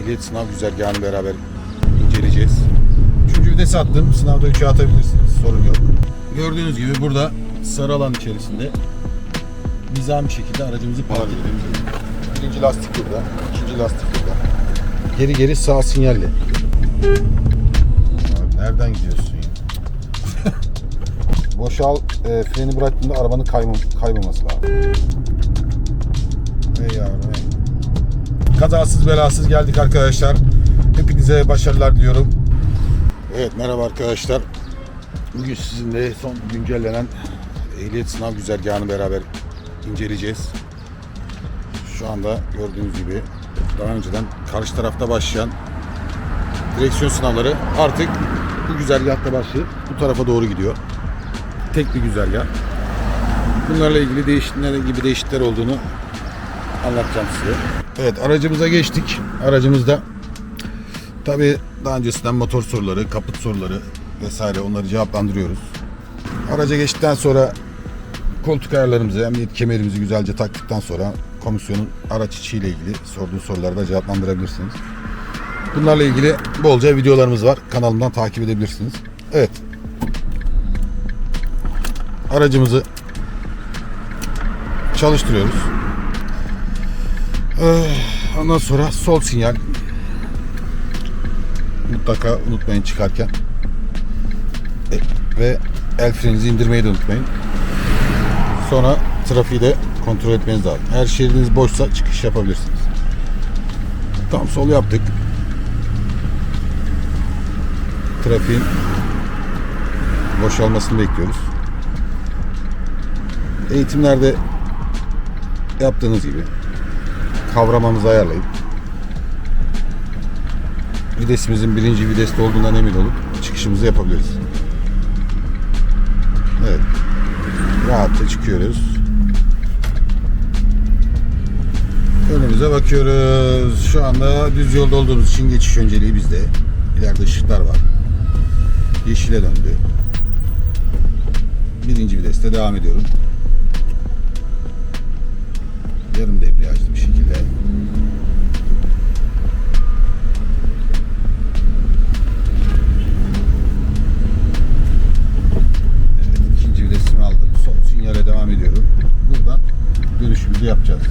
ehliyet sınav güzergahını beraber inceleyeceğiz. Üçüncü vitesi attım. Sınavda 3'e atabilirsiniz. Sorun yok. Gördüğünüz gibi burada sarı alan içerisinde nizami şekilde aracımızı park ettiğimiz Birinci lastik burada. ikinci lastik burada. Geri geri sağ sinyalli. Abi nereden gidiyorsun ya? Boşal e, freni bıraktığında arabanın kaymam, kaymaması lazım. Ey yavrum ey. Kazasız belasız geldik arkadaşlar. Hepinize başarılar diliyorum. Evet merhaba arkadaşlar. Bugün sizinle son güncellenen ehliyet sınav güzergahını beraber inceleyeceğiz. Şu anda gördüğünüz gibi daha önceden karşı tarafta başlayan direksiyon sınavları artık bu güzergahta başlayıp bu tarafa doğru gidiyor. Tek bir güzergah. Bunlarla ilgili değiş, ne gibi değişiklikler olduğunu anlatacağım size. Evet aracımıza geçtik. Aracımızda tabi daha öncesinden motor soruları, kaput soruları vesaire onları cevaplandırıyoruz. Araca geçtikten sonra koltuk ayarlarımızı, emniyet kemerimizi güzelce taktıktan sonra komisyonun araç içiyle ilgili sorduğu soruları da cevaplandırabilirsiniz. Bunlarla ilgili bolca videolarımız var. Kanalımdan takip edebilirsiniz. Evet. Aracımızı çalıştırıyoruz. Ee, Ondan sonra sol sinyal. Mutlaka unutmayın çıkarken. E, Ve el freninizi indirmeyi de unutmayın. Sonra trafiği de kontrol etmeniz lazım. Eğer şeridiniz boşsa çıkış yapabilirsiniz. Tam sol yaptık. Trafiğin boşalmasını bekliyoruz. Eğitimlerde yaptığınız gibi kavramamızı ayarlayıp videsimizin birinci videste olduğundan emin olup çıkışımızı yapabiliriz. Evet. Rahatça çıkıyoruz. Önümüze bakıyoruz. Şu anda düz yolda olduğumuz için geçiş önceliği bizde. İleride ışıklar var. Yeşile döndü. Birinci viteste devam ediyorum. Yarım debriyajlı bir şekilde. Evet, ikinci vitesimi aldım. Sol sinyale devam ediyorum. Buradan dönüşümüzü yapacağız.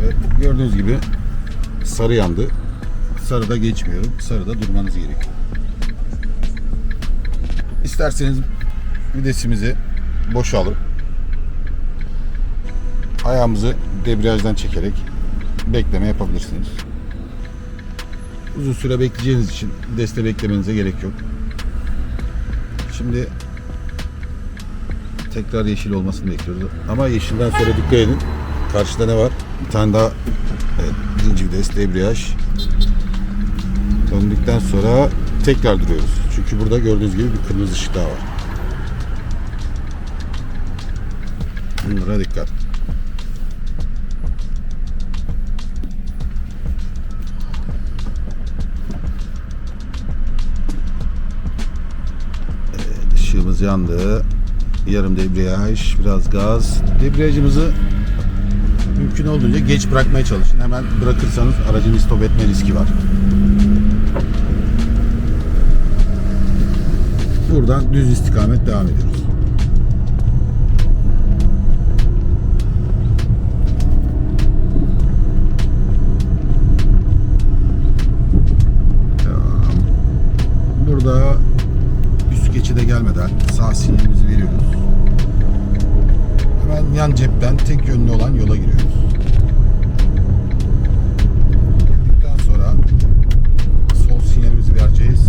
Ve gördüğünüz gibi sarı yandı. Sarıda geçmiyorum. Sarıda durmanız gerekiyor. İsterseniz videsimizi boşa alıp ayağımızı debriyajdan çekerek bekleme yapabilirsiniz. Uzun süre bekleyeceğiniz için deste beklemenize gerek yok. Şimdi tekrar yeşil olmasını bekliyoruz. Ama yeşilden sonra dikkat edin. Karşıda ne var? Bir tane daha evet, birinci vites debriyaj. Döndükten sonra tekrar duruyoruz. Çünkü burada gördüğünüz gibi bir kırmızı ışık daha var. Bunlara dikkat. Yandı. Yarım debriyaj, biraz gaz. Debriyajımızı mümkün olduğunca geç bırakmaya çalışın. Hemen bırakırsanız aracın stop etme riski var. Buradan düz istikamet devam ediyoruz. Burada geçide gelmeden sağ sinyalimizi veriyoruz. Hemen yan cepten tek yönlü olan yola giriyoruz. Girdikten sonra sol sinyalimizi vereceğiz.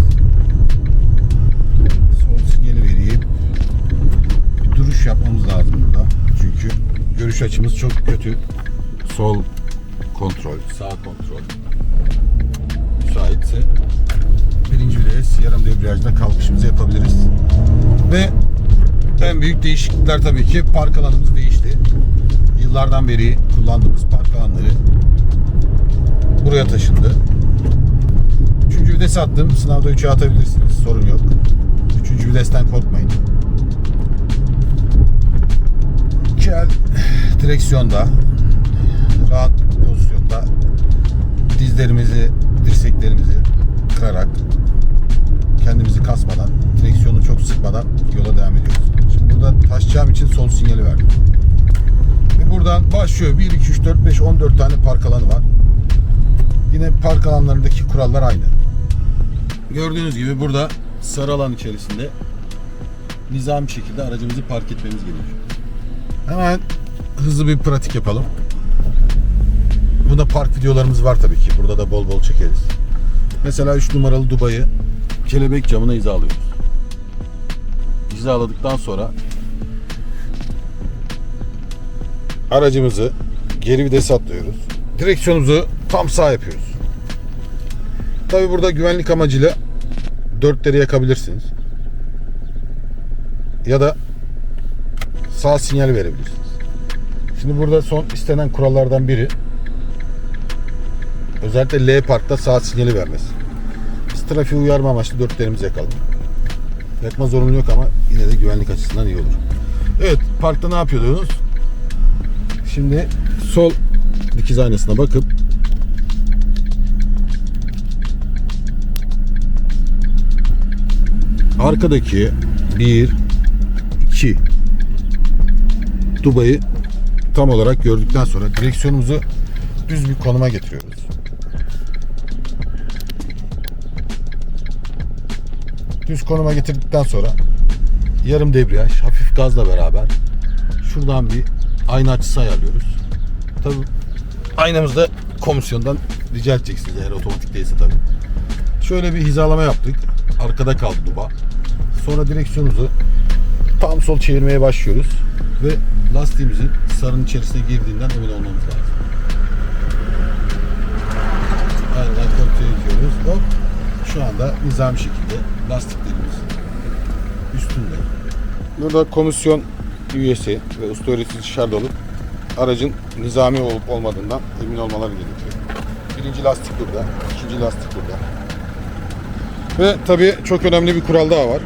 Sol sinyali vereyim. Bir duruş yapmamız lazım burada. Çünkü görüş açımız çok kötü. Sol kontrol, sağ kontrol. Müsaitse birinci vites yarım debriyajda kalkışımızı yapabiliriz. Ve en büyük değişiklikler tabii ki park alanımız değişti. Yıllardan beri kullandığımız park alanları buraya taşındı. Üçüncü vites attım. Sınavda 3'e atabilirsiniz. Sorun yok. Üçüncü vitesten korkmayın. İki el direksiyonda rahat pozisyonda belimizi, dirseklerimizi kırarak kendimizi kasmadan, direksiyonu çok sıkmadan yola devam ediyoruz. Şimdi burada taşacağım için sol sinyali verdim. Ve buradan başlıyor. 1, 2, 3, 4, 5, 14 tane park alanı var. Yine park alanlarındaki kurallar aynı. Gördüğünüz gibi burada sarı alan içerisinde nizami şekilde aracımızı park etmemiz gerekiyor. Hemen hızlı bir pratik yapalım. Bunda park videolarımız var tabii ki. Burada da bol bol çekeriz. Mesela 3 numaralı Dubai'yi kelebek camına hizalıyoruz. Hizaladıktan sonra aracımızı geri vites atlıyoruz. Direksiyonumuzu tam sağ yapıyoruz. Tabii burada güvenlik amacıyla dörtleri yakabilirsiniz. Ya da sağ sinyal verebilirsiniz. Şimdi burada son istenen kurallardan biri özellikle L parkta sağ sinyali vermesi. Trafiği uyarma amaçlı dörtlerimizi yakalım. Yakma zorunlu yok ama yine de güvenlik açısından iyi olur. Evet parkta ne yapıyordunuz? Şimdi sol dikiz aynasına bakıp arkadaki 1 2 Dubai'yi tam olarak gördükten sonra direksiyonumuzu düz bir konuma getiriyoruz. Düz konuma getirdikten sonra yarım debriyaj, hafif gazla beraber şuradan bir ayna açısı ayarlıyoruz. Tabii aynamızda komisyondan rica edeceksiniz eğer otomatik değilse tabii. Şöyle bir hizalama yaptık. Arkada kaldı duba. Sonra direksiyonumuzu tam sol çevirmeye başlıyoruz ve lastiğimizin sarının içerisine girdiğinden emin olmamız lazım. Aynen kontrol ediyoruz. Hop. Şu anda nizam şekilde lastiklerimiz üstünde. Burada komisyon üyesi ve usta öğretici dışarıda olup aracın nizami olup olmadığından emin olmaları gerekiyor. Birinci lastik burada, ikinci lastik burada. Ve tabii çok önemli bir kural daha var.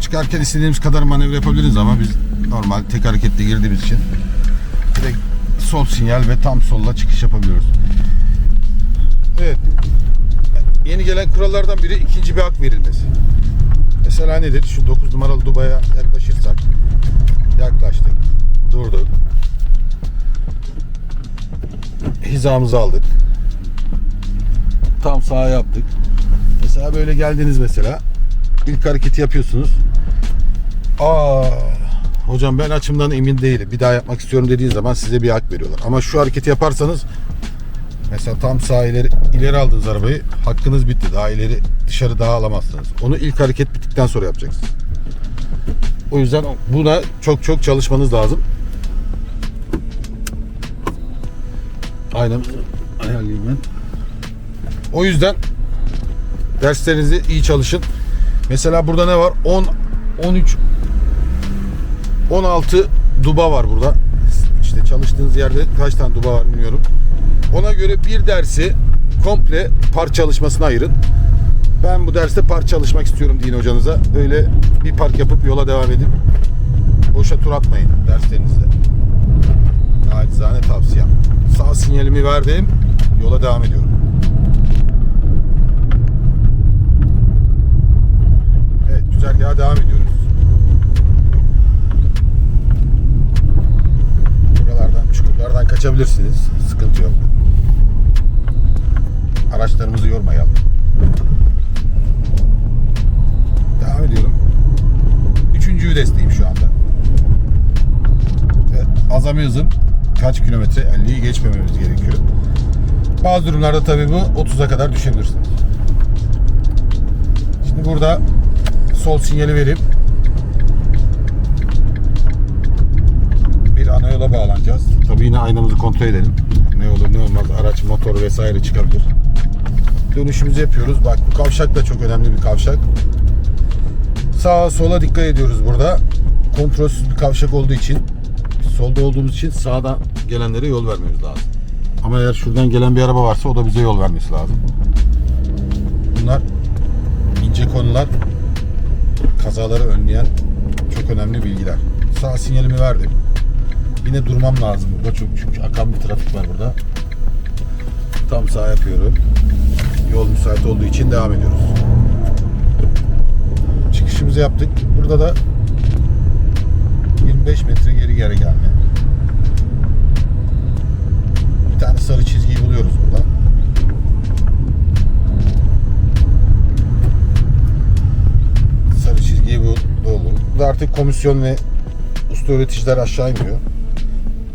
Çıkarken istediğimiz kadar manevra yapabiliriz ama biz normal tek harekette girdiğimiz için direkt sol sinyal ve tam solla çıkış yapabiliyoruz. Evet. Yeni gelen kurallardan biri ikinci bir hak verilmesi. Mesela nedir? Şu 9 numaralı Dubai'ye yaklaşırsak yaklaştık. Durduk. Hizamızı aldık. Tam sağa yaptık. Mesela böyle geldiniz mesela. İlk hareketi yapıyorsunuz. Aa, hocam ben açımdan emin değilim. Bir daha yapmak istiyorum dediğin zaman size bir hak veriyorlar. Ama şu hareketi yaparsanız mesela tam sağ ileri, ileri aldığınız arabayı hakkınız bitti. Daha ileri dışarı daha alamazsınız. Onu ilk hareket bittikten sonra yapacaksınız. O yüzden buna çok çok çalışmanız lazım. Aynen. Ayarlayayım ben. O yüzden derslerinizi iyi çalışın. Mesela burada ne var? 10 13 16 duba var burada. İşte çalıştığınız yerde kaç tane duba var bilmiyorum. Ona göre bir dersi komple park çalışmasına ayırın. Ben bu derste park çalışmak istiyorum deyin hocanıza. Öyle bir park yapıp yola devam edin. Boşa tur atmayın derslerinizde. Nacizane tavsiyem. Sağ sinyalimi verdim. Yola devam ediyorum. Evet güzergaha devam ediyoruz. Buralardan, çukurlardan kaçabilirsiniz. Sıkıntı yok. Araçlarımızı yormayalım. Devam ediyorum. Üçüncü vitesteyim şu anda. Ve azami hızım kaç kilometre? 50'yi geçmememiz gerekiyor. Bazı durumlarda tabii bu 30'a kadar düşebilirsiniz. Şimdi burada sol sinyali verip bir ana yola bağlanacağız. Tabii yine aynamızı kontrol edelim. Ne olur ne olmaz araç, motor vesaire çıkabilir. Dönüşümüzü yapıyoruz. Bak bu kavşak da çok önemli bir kavşak. Sağa sola dikkat ediyoruz burada. Kontrolsüz bir kavşak olduğu için solda olduğumuz için sağdan gelenlere yol vermemiz lazım. Ama eğer şuradan gelen bir araba varsa o da bize yol vermesi lazım. Bunlar ince konular kazaları önleyen çok önemli bilgiler. Sağ sinyalimi verdim. Yine durmam lazım burada çok çünkü akan bir trafik var burada. Tam sağ yapıyorum. Yol müsait olduğu için devam ediyoruz. Çıkışımızı yaptık. Burada da 25 metre geri geri gelme. Bir tane sarı çizgiyi buluyoruz burada. Sarı çizgiyi bu buldum. Burada artık komisyon ve usta üreticiler aşağı iniyor.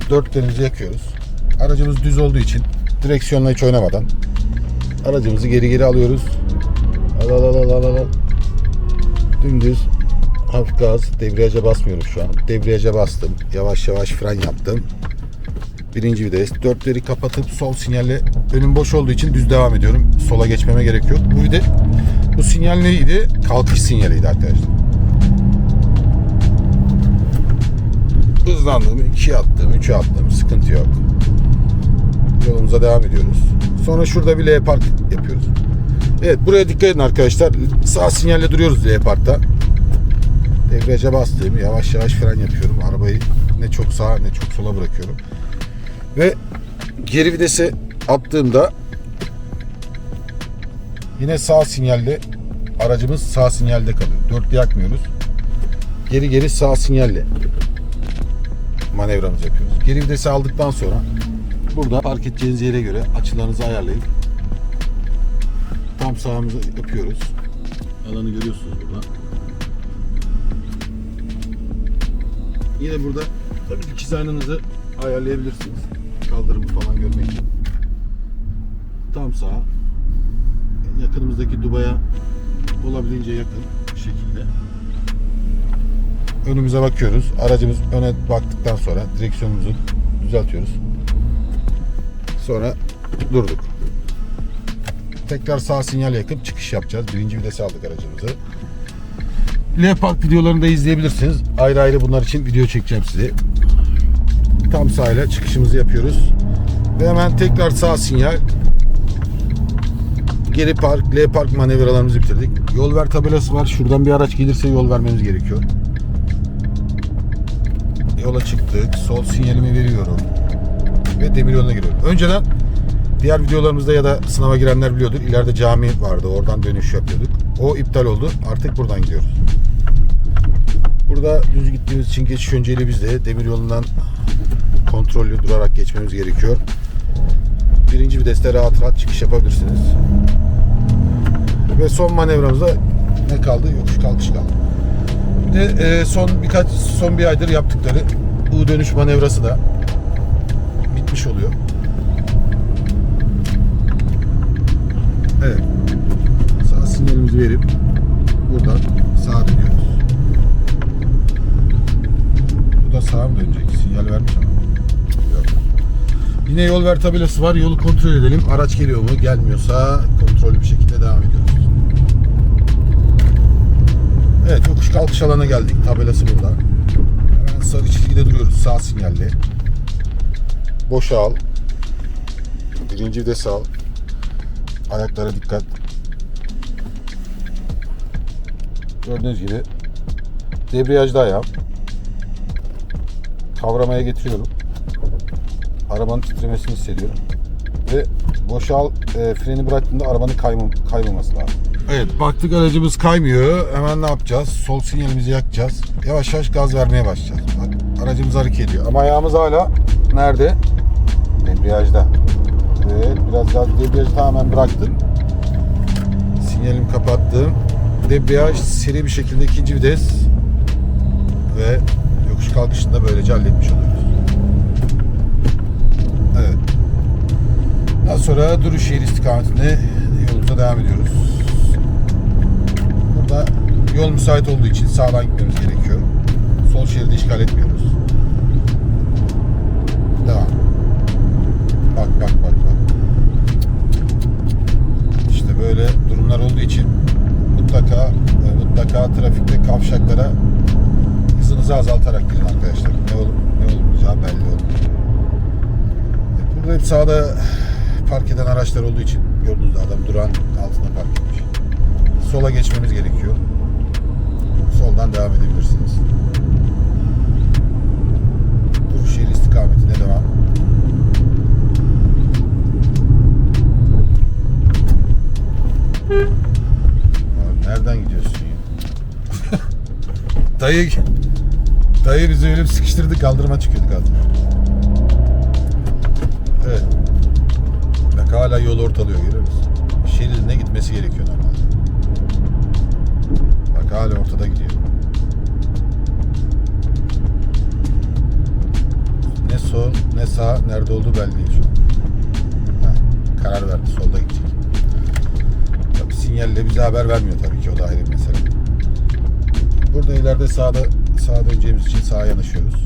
Dörtlerimizi yakıyoruz. Aracımız düz olduğu için direksiyonla hiç oynamadan aracımızı geri geri alıyoruz. Al al al al al. Dümdüz hafif gaz, debriyaja basmıyorum şu an. Debriyaja bastım. Yavaş yavaş fren yaptım. Birinci vites. Dörtleri kapatıp sol sinyalle önüm boş olduğu için düz devam ediyorum. Sola geçmeme gerek yok. Bu bir de bu sinyal neydi? Kalkış sinyaliydi arkadaşlar. Hızlandım. 2'ye attım, 3'e attım. Sıkıntı yok. Yolumuza devam ediyoruz. Sonra şurada bir L park yapıyoruz. Evet buraya dikkat edin arkadaşlar. Sağ sinyalle duruyoruz L parkta. Debriyaja bastım. Yavaş yavaş fren yapıyorum. Arabayı ne çok sağa ne çok sola bırakıyorum. Ve geri vitese attığımda yine sağ sinyalle aracımız sağ sinyalde kalıyor. Dörtlü yakmıyoruz. Geri geri sağ sinyalle manevramızı yapıyoruz. Geri vitesi aldıktan sonra burada park edeceğiniz yere göre açılarınızı ayarlayıp tam sağımızı yapıyoruz. Alanı görüyorsunuz burada. Yine burada tabii dikiz aynanızı ayarlayabilirsiniz. Kaldırımı falan görmek için. Tam sağa. Yakınımızdaki Dubai'ye olabildiğince yakın şekilde. Önümüze bakıyoruz. Aracımız öne baktıktan sonra direksiyonumuzu düzeltiyoruz. Sonra durduk. Tekrar sağ sinyal yakıp çıkış yapacağız. Birinci vitese aldık aracımızı. L Park videolarını da izleyebilirsiniz. Ayrı ayrı bunlar için video çekeceğim size. Tam sağıyla çıkışımızı yapıyoruz. Ve hemen tekrar sağ sinyal. Geri park, L park manevralarımızı bitirdik. Yol ver tabelası var. Şuradan bir araç gelirse yol vermemiz gerekiyor. Yola çıktık. Sol sinyalimi veriyorum. Ve demir yoluna giriyorum. Önceden diğer videolarımızda ya da sınava girenler biliyordur. İleride cami vardı. Oradan dönüş yapıyorduk. O iptal oldu. Artık buradan gidiyoruz. Burada düz gittiğimiz için geçiş önceliği bizde. Demir yolundan kontrollü durarak geçmemiz gerekiyor. Birinci viteste rahat rahat çıkış yapabilirsiniz. Ve son manevramızda ne kaldı? Yokuş kalkış kaldı. De e, son birkaç son bir aydır yaptıkları U dönüş manevrası da bitmiş oluyor. Evet. Sağ sinyalimizi verip buradan sağa dönüyoruz. Bu da sağa mı dönecek? Sinyal vermiş ama. Yine yol ver tabelası var. Yolu kontrol edelim. Araç geliyor mu? Gelmiyorsa kontrollü bir şekilde devam ediyoruz. Evet kalkış alana geldik. Tabelası burada. Hemen sarı çizgide duruyoruz. Sağ sinyalli. Boşa al. Birinci vites al. Ayaklara dikkat. Gördüğünüz gibi debriyajda ayağım. Kavramaya getiriyorum. Arabanın titremesini hissediyorum. Ve boşal e, freni bıraktığımda arabanın kaymam, kaymaması lazım. Evet baktık aracımız kaymıyor. Hemen ne yapacağız? Sol sinyalimizi yakacağız. Yavaş yavaş gaz vermeye başlayacağız. Bak aracımız hareket ediyor. Ama ayağımız hala nerede? Debriyajda. Evet biraz gaz debriyajı tamamen bıraktım. Sinyalimi kapattım. Debriyaj seri bir şekilde ikinci vites ve yokuş kalkışını da böylece halletmiş oluyoruz. Evet. Daha sonra duruş şehir istikametinde yolumuza devam ediyoruz. Yol müsait olduğu için sağdan gitmemiz gerekiyor. Sol şeridi işgal etmiyoruz. Devam. Bak bak bak bak. İşte böyle durumlar olduğu için mutlaka e, mutlaka trafikte kavşaklara hızınızı azaltarak gidin arkadaşlar. Ne olup ne olmayacağı belli olur. E, Burada hep sağda park eden araçlar olduğu için gördüğünüz adam duran altında park etmiş. Sola geçmemiz gerekiyor soldan devam edebilirsiniz. Turşehir istikametine devam. Nereden gidiyorsun ya? dayı, dayı bizi öyle bir sıkıştırdı kaldırıma çıkıyorduk aslında. Evet. Bak hala yol ortalıyor görüyor musun? Şeridine gitmesi gerekiyor. Bak hala ortada gidiyor. Ne sol ne sağ nerede olduğu belli değil an. Ha, karar verdi solda gidecek. Tabii sinyalle bize haber vermiyor tabii ki o da ayrı bir mesele. Burada ileride sağda sağa döneceğimiz için sağa yanaşıyoruz.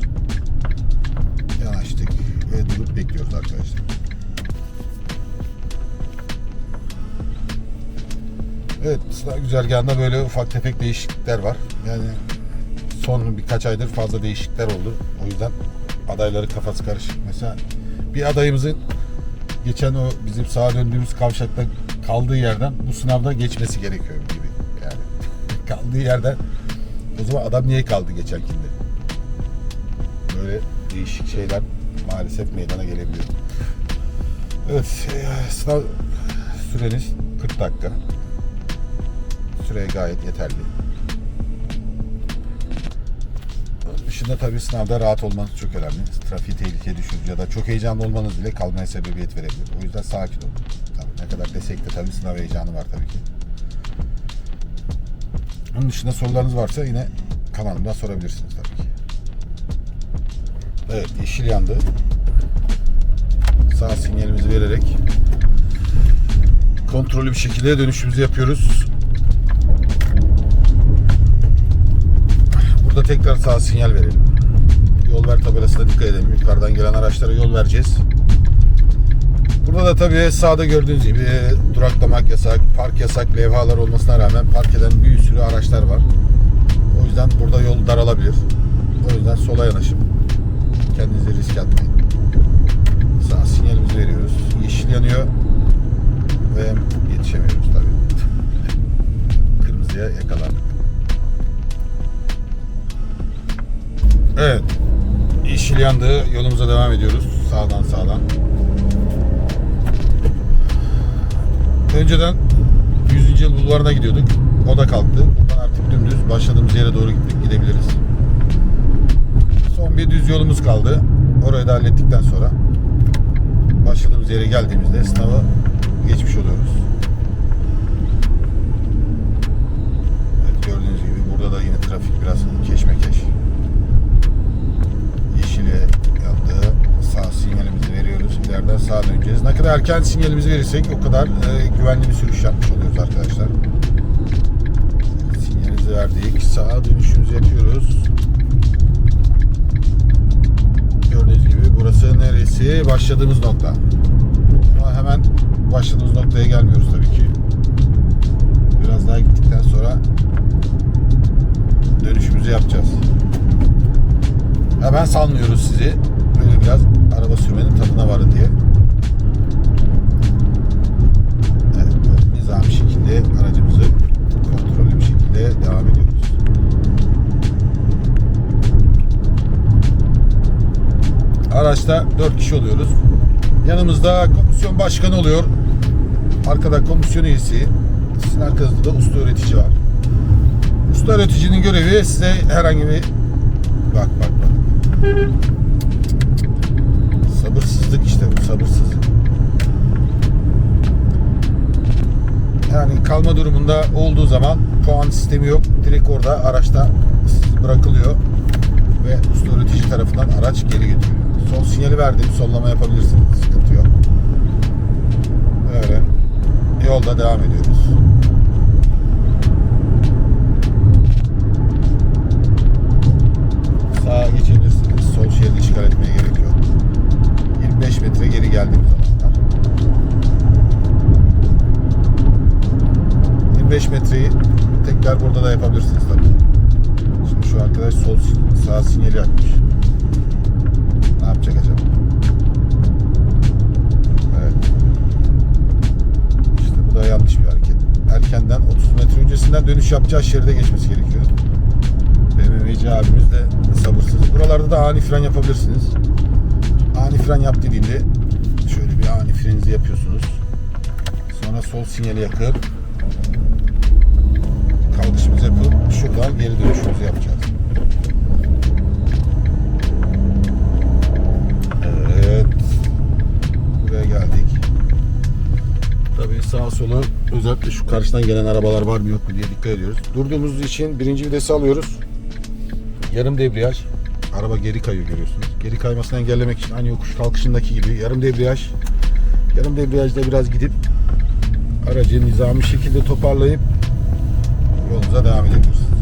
Evet, sınav güzergahında böyle ufak tefek değişiklikler var. Yani son birkaç aydır fazla değişiklikler oldu. O yüzden adayları kafası karışık. Mesela bir adayımızın geçen o bizim sağa döndüğümüz kavşakta kaldığı yerden bu sınavda geçmesi gerekiyor gibi. Yani kaldığı yerden o zaman adam niye kaldı geçerkinde? Böyle değişik şeyler maalesef meydana gelebiliyor. Evet, e, sınav süreniz 40 dakika. Süre gayet yeterli. Dışında tabii sınavda rahat olmanız çok önemli. Trafiği tehlikeye düşürücü ya da çok heyecanlı olmanız bile kalmaya sebebiyet verebilir. O yüzden sakin olun. Tabii ne kadar desek de tabii sınav heyecanı var tabii ki. Onun dışında sorularınız varsa yine kanalımdan sorabilirsiniz tabii ki. Evet yeşil yandı. Sağ sinyalimizi vererek kontrollü bir şekilde dönüşümüzü yapıyoruz. Tekrar sağ sinyal verelim. Yol ver tabelasına dikkat edelim. Yukarıdan gelen araçlara yol vereceğiz. Burada da tabii sağda gördüğünüz gibi duraklamak yasak, park yasak levhalar olmasına rağmen park eden bir sürü araçlar var. O yüzden burada yol daralabilir. O yüzden sola yanaşıp kendinize risk atmayın. Sağ sinyalimizi veriyoruz. Yeşil yanıyor ve yetişemiyoruz tabii. Kırmızıya yakalandık. Evet. Yeşil yandı. Yolumuza devam ediyoruz. Sağdan sağdan. Önceden 100. yıl bulvarına gidiyorduk. O da kalktı. Buradan artık dümdüz başladığımız yere doğru gidebiliriz. Son bir düz yolumuz kaldı. Orayı da hallettikten sonra başladığımız yere geldiğimizde sınavı geçmiş oluyoruz. Evet, gördüğünüz gibi burada da yine trafik biraz keşmekeş. Yeşile yandı. Sağ sinyalimizi veriyoruz. İleriden sağa döneceğiz. Ne kadar erken sinyalimizi verirsek o kadar e, güvenli bir sürüş yapmış oluyoruz arkadaşlar. Sinyalimizi verdik. Sağa dönüşümüzü yapıyoruz. Gördüğünüz gibi burası neresi? Başladığımız nokta. Ama hemen başladığımız noktaya gelmiyoruz tabii ki. Biraz daha gittikten sonra dönüşümüzü yapacağız. Hemen salmıyoruz sizi. Böyle biraz araba sürmenin tadına varın diye. Evet, böyle nizami şekilde aracımızı kontrollü bir şekilde devam ediyoruz. Araçta 4 kişi oluyoruz. Yanımızda komisyon başkanı oluyor. Arkada komisyon üyesi. Sizin arkanızda da usta öğretici var. Usta öğreticinin görevi size herhangi bir bak bak bak. Sabırsızlık. Yani kalma durumunda olduğu zaman puan sistemi yok. Direkt orada araçta bırakılıyor ve usta üretici tarafından araç geri götürülüyor. Sol sinyali verdim. Sollama yapabilirsiniz. Sıkıntı yok. Böyle yolda devam ediyoruz. Sağa geçebilirsiniz. Sol şeridi işgal etmeye gerek yok. 25 metre geri geldiğimiz zamanlar. 25 metreyi tekrar burada da yapabilirsiniz tabii. Şimdi şu arkadaş sol sağ sinyali yakmış. Ne yapacak acaba? Evet. İşte bu da yanlış bir hareket. Erkenden 30 metre öncesinden dönüş yapacağı şeride geçmesi gerekiyor. BMW'ci abimiz de sabırsız. Buralarda da ani fren yapabilirsiniz ani fren yap dediğinde şöyle bir ani frenizi yapıyorsunuz. Sonra sol sinyali yakıp kalkışımızı yapıp şuradan geri dönüşümüzü yapacağız. Evet. Buraya geldik. Tabii sağa sola özellikle şu karşıdan gelen arabalar var mı yok mu diye dikkat ediyoruz. Durduğumuz için birinci vitesi alıyoruz. Yarım debriyaj. Araba geri kayıyor görüyorsunuz. Geri kaymasını engellemek için aynı yokuş kalkışındaki gibi yarım debriyaj. Yarım debriyajda biraz gidip aracı nizami şekilde toparlayıp yolumuza devam edebiliriz.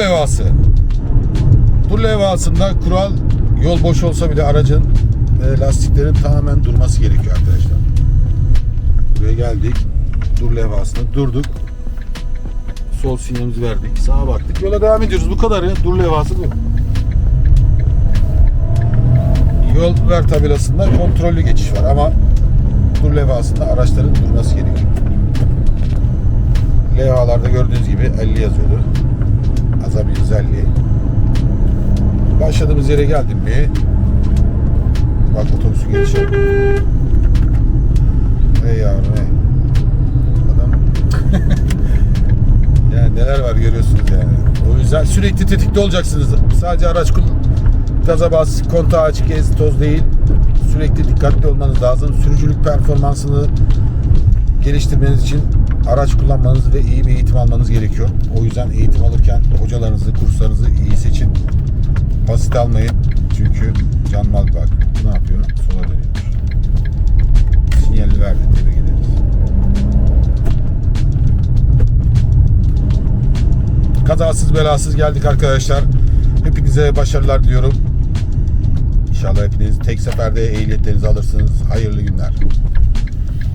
Levhası. Dur levhasında kural yol boş olsa bile aracın ve lastiklerin tamamen durması gerekiyor arkadaşlar. Buraya geldik. Dur levhasında durduk. Sol sinyalimizi verdik. Sağa baktık. Yola devam ediyoruz. Bu kadarı. Dur levhası bu. Yol ver tabelasında kontrollü geçiş var ama dur levhasında araçların durması gerekiyor. Levhalarda gördüğünüz gibi 50 yazıyordu. Azami 150. Başladığımız yere geldim mi? Bak otobüsü geçiyor. Ey yavrum ey. Adam yani neler var görüyorsunuz yani. O yüzden sürekli tetikte olacaksınız. Sadece araç kul gaza bas, kontağı aç, gez, toz değil. Sürekli dikkatli olmanız lazım. Sürücülük performansını geliştirmeniz için araç kullanmanız ve iyi bir eğitim almanız gerekiyor. O yüzden eğitim alırken hocalarınızı, kurslarınızı iyi seçin. Basit almayın. Çünkü can mal bak. Ne yapıyor? Sola dönüyormuş. Sinyalini verdi. Tebrik ederiz. Kazasız belasız geldik arkadaşlar. Hepinize başarılar diliyorum. İnşallah hepiniz tek seferde ehliyetlerinizi alırsınız. Hayırlı günler.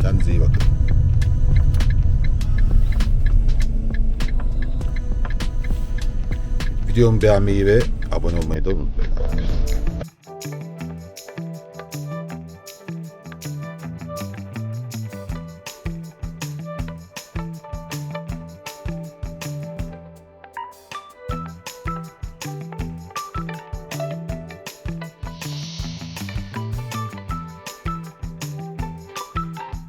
Kendinize iyi bakın. Videomu beğenmeyi ve abone olmayı da unutmayın.